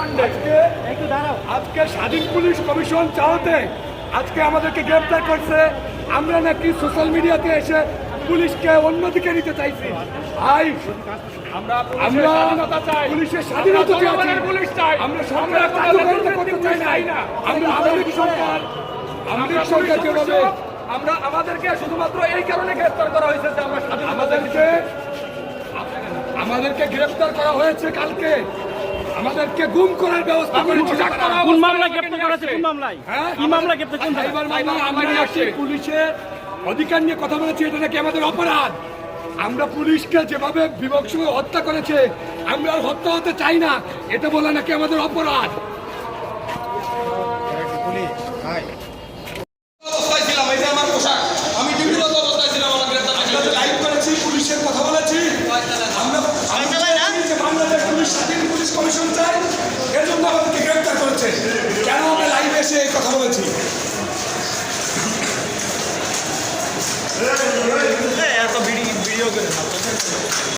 আজকে আজকে স্বাধীন পুলিশ কমিশন চাওয়াতে আজকে আমাদেরকে গ্রেপ্তার করছে। আমরা নাকি সোশ্যাল মিডিয়াতে এসে পুলিশকে অন্যদিকে নিতে চাইছি। আই আমরা স্বাধীনতা পুলিশের স্বাধীনতা চাই। পুলিশ চাই। আমরা সরকার করতে চাই না। আমরা আধুনিক সরকার আধুনিক সরকার যেভাবে আমরা আমাদেরকে শুধুমাত্র এই কারণে গ্রেফতার করা হয়েছে যে আমরা আমাদেরকে আমাদেরকে গ্রেফতার করা হয়েছে কালকে। আমাদেরকে গুম করার ব্যবস্থা করেছে। কোন মামলায় গ্রেপ্তার করা হয়েছে কোন মামলায়? হ্যাঁ? কি মামলা গ্রেপ্তার কোন? সাইবার মামলা আমরা পুলিশের অধিকার নিয়ে কথা বলেছি এটা নাকি আমাদের অপরাধ? আমরা পুলিশকে যেভাবে বিভৎস হত্যা করেছে আমরা আর হত্যা হতে চাই না এটা বলা নাকি আমাদের অপরাধ? অবস্থায় ছিলাম এই যে আমার পোশাক। 미리 미력은